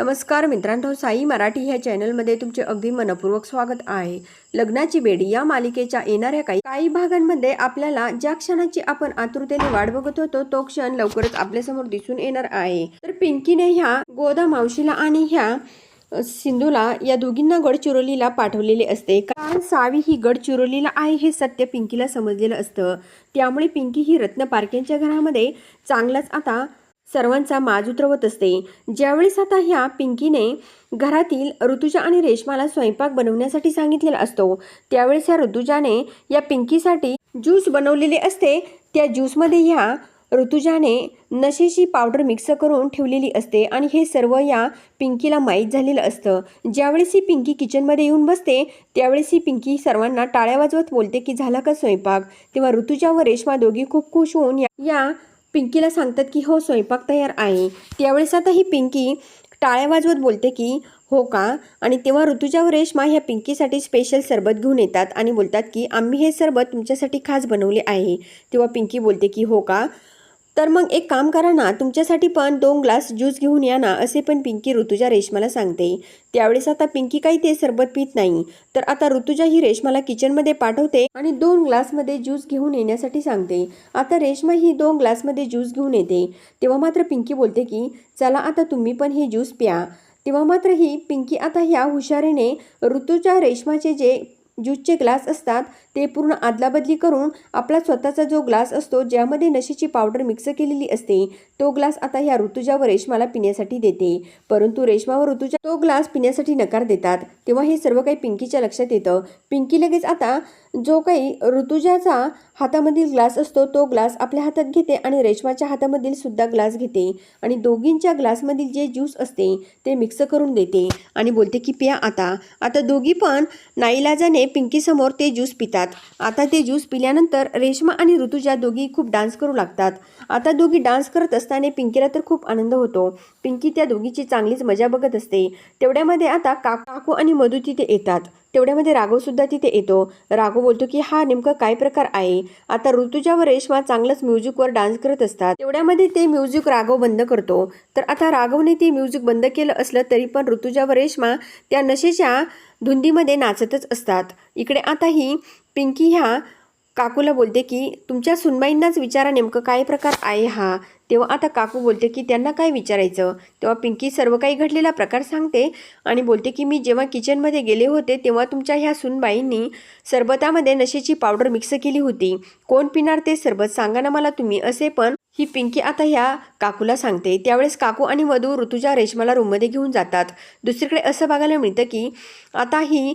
नमस्कार मित्रांनो साई मराठी ह्या चॅनलमध्ये तुमचे अगदी मनपूर्वक स्वागत आहे. लग्नाची बेडी या मालिकेच्या येणाऱ्या काही काही भागांमध्ये आपल्याला ज्या क्षणाची आपण आतुरतेने वाट बघत होतो तो क्षण लवकरच आपल्यासमोर दिसून येणार आहे. तर पिंकीने ह्या गोदा मावशीला आणि ह्या सिंधूला या दोघींना गडचिरोलीला पाठवलेले असते. कारण सावी ही गडचिरोलीला आहे हे सत्य पिंकीला समजलेलं असतं. त्यामुळे पिंकी ही रत्न पारखेंच्या घरामध्ये चांगलाच आता सर्वांचा माज उतरवत असते. ज्यावेळेस आता ह्या पिंकीने घरातील ऋतुजा आणि रेशमाला स्वयंपाक बनवण्यासाठी सांगितलेला असतो त्यावेळेस ह्या ऋतुजाने या पिंकीसाठी ज्यूस बनवलेले असते. त्या ज्यूसमध्ये ह्या ऋतुजाने नशेची पावडर मिक्स करून ठेवलेली असते आणि हे सर्व या पिंकीला माहीत झालेलं असतं. ज्यावेळेस ही पिंकी किचनमध्ये येऊन बसते त्यावेळेस ही पिंकी सर्वांना टाळ्या वाजवत बोलते की झाला का स्वयंपाक? तेव्हा ऋतुजा व रेशमा दोघी खूप खुश होऊन या- या पिंकीला सांगतात की हो स्वयंपाक तयार आहे. त्यावेळेस आता ही पिंकी टाळ्या वाजवत बोलते की हो का? आणि तेव्हा ऋतुजा व रेशमा ह्या पिंकीसाठी स्पेशल सरबत घेऊन येतात आणि बोलतात की आम्ही हे सरबत तुमच्यासाठी खास बनवले आहे. तेव्हा पिंकी बोलते की हो का? तर मग एक काम करा ना तुमच्यासाठी पण दोन ग्लास ज्यूस घेऊन या ना असे पण पिंकी ऋतुजा रेशमाला सांगते. त्यावेळेस आता पिंकी काही ते सरबत पित नाही. तर आता ऋतुजा ही रेशमाला किचनमध्ये पाठवते आणि दोन ग्लासमध्ये ज्यूस घेऊन येण्यासाठी सांगते. आता रेशमा ही दोन ग्लासमध्ये ज्यूस घेऊन येते. तेव्हा मात्र पिंकी बोलते की चला आता तुम्ही पण हे ज्यूस प्या. तेव्हा मात्र ही पिंकी आता ह्या हुशारीने ऋतुजा रेशमाचे जे ज्यूसचे ग्लास असतात ते पूर्ण आदलाबदली करून आपला स्वतःचा जो ग्लास असतो ज्यामध्ये नशेची पावडर मिक्स केलेली असते तो ग्लास आता ह्या ऋतुजा व रेशमाला पिण्यासाठी देते. परंतु रेशमा व ऋतुजा तो ग्लास पिण्यासाठी नकार देतात. तेव्हा हे सर्व काही पिंकीच्या लक्षात येतं. पिंकी लगेच आता जो काही ऋतुजाचा हातामधील ग्लास असतो तो ग्लास आपल्या हातात घेते आणि रेशमाच्या हातामधील सुद्धा ग्लास घेते. आणि दोघींच्या ग्लासमधील जे ज्यूस असते ते मिक्स करून देते. आणि बोलते की पिया आता आता दोघी पण नाईलाजाने पिंकीसमोर ते ज्यूस पितात. आता ते ज्यूस पिल्यानंतर रेशमा आणि ऋतुजा दोघी खूप डान्स करू लागतात. आता दोघी डान्स करत असताना पिंकीला तर खूप आनंद होतो. पिंकी त्या दोघीची चांगलीच मजा बघत असते. तेवढ्यामध्ये आता काकू आणि मधू तिथे येतात. तेवढ्यामध्ये राघवसुद्धा तिथे येतो. राघव बोलतो की हा नेमका काय प्रकार आहे? आता ऋतुजा व रेशमा चांगलंच म्युझिकवर डान्स करत असतात. तेवढ्यामध्ये ते म्युझिक राघव बंद करतो. तर आता राघवने ते म्युझिक बंद केलं असलं तरी पण ऋतुजा व रेशमा त्या नशेच्या धुंदीमध्ये नाचतच असतात. इकडे आता ही पिंकी ह्या काकूला बोलते की तुमच्या सुनबाईंनाच विचारा नेमकं काय प्रकार आहे हा. तेव्हा आता काकू बोलते की त्यांना काय विचारायचं? तेव्हा पिंकी सर्व काही घडलेला प्रकार सांगते आणि बोलते की मी जेव्हा किचनमध्ये गेले होते तेव्हा तुमच्या ह्या सुनबाईंनी सरबतामध्ये नशेची पावडर मिक्स केली होती. कोण पिणार ते सरबत सांगा ना मला तुम्ही असे पण ही पिंकी आता ह्या काकूला सांगते. त्यावेळेस काकू आणि वधू ऋतुजा रेशमाला रूममध्ये घेऊन जातात. दुसरीकडे असं बघायला मिळतं की आता ही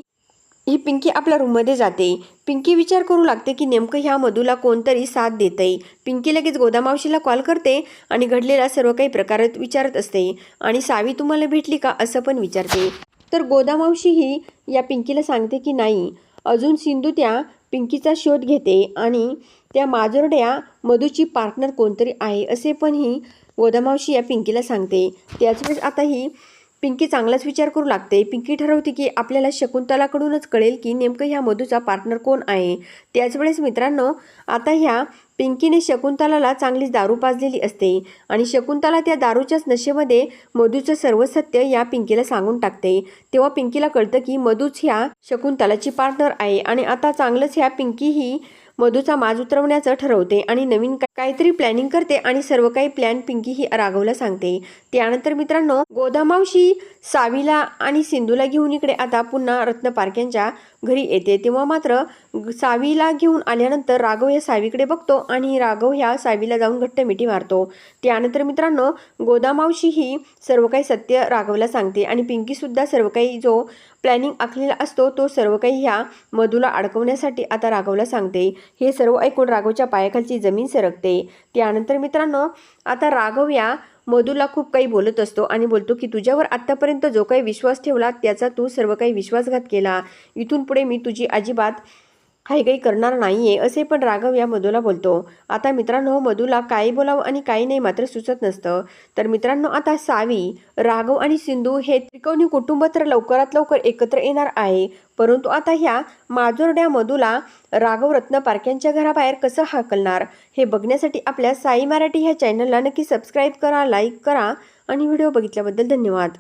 ही पिंकी आपल्या रूममध्ये जाते. पिंकी विचार करू लागते की नेमकं ह्या मधूला कोणतरी साथ देतंय. पिंकी लगेच गोदामावशीला कॉल करते आणि घडलेला सर्व काही प्रकारात विचारत असते. आणि सावी तुम्हाला भेटली का? असं पण विचारते. तर गोदामावशी ही या पिंकीला सांगते की नाही. अजून सिंधू त्या पिंकीचा शोध घेते आणि त्या माजोरड्या मधूची पार्टनर कोणतरी आहे असे पण ही गोदामावशी या पिंकीला सांगते. त्याच वेळेस आता ही पिंकी चांगलाच विचार करू लागते. पिंकी ठरवते की आपल्याला शकुंतलाकडूनच कळेल की नेमकं ह्या मधूचा पार्टनर कोण आहे. त्याचवेळेस मित्रांनो आता ह्या पिंकीने शकुंतलाला चांगलीच दारू पाजलेली असते आणि शकुंतला त्या दारूच्याच नशेमध्ये मधूचं सर्व सत्य या पिंकीला सांगून टाकते. तेव्हा पिंकीला कळतं की मधूच ह्या शकुंतलाची पार्टनर आहे आणि आता चांगलंच ह्या पिंकी ही मधूचा माज उतरवण्याचं ठरवते आणि नवीन काहीतरी प्लॅनिंग करते आणि सर्व काही प्लॅन पिंकी ही राघवला सांगते. त्यानंतर मित्रांनो गोदामावशी सावीला आणि सिंधूला घेऊन इकडे आता पुन्हा रत्न पारख्यांच्या घरी येते तेव्हा मात्र सावीला घेऊन आल्यानंतर राघव या सावीकडे बघतो आणि राघव ह्या सावीला जाऊन घट्ट मिठी मारतो. त्यानंतर मित्रांनो गोदामावशी ही सर्व काही सत्य राघवला सांगते आणि पिंकीसुद्धा सर्व काही जो प्लॅनिंग आखलेला असतो तो सर्व काही ह्या मधूला अडकवण्यासाठी आता राघवला सांगते. हे सर्व ऐकून राघवच्या पायाखालची जमीन सरकते. त्यानंतर मित्रांनो आता राघव या मधूला खूप काही बोलत असतो आणि बोलतो की तुझ्यावर आत्तापर्यंत जो काही विश्वास ठेवला त्याचा तू सर्व काही विश्वासघात केला. इथून पुढे मी तुझी अजिबात काही काही करणार नाहीये असे पण राघव या मधूला बोलतो. आता मित्रांनो मधूला काही बोलावं आणि काही नाही मात्र सुचत नसतं. तर मित्रांनो आता सावी राघव आणि सिंधू हे त्रिकोणी कुटुंब तर लवकरात लवकर एकत्र येणार आहे. परंतु आता ह्या माजोरड्या मधूला राघव रत्न पारख्यांच्या घराबाहेर कसं हाकलणार? हे बघण्यासाठी आपल्या साई मराठी ह्या चॅनलला नक्की सबस्क्राईब करा लाईक करा आणि व्हिडिओ बघितल्याबद्दल धन्यवाद.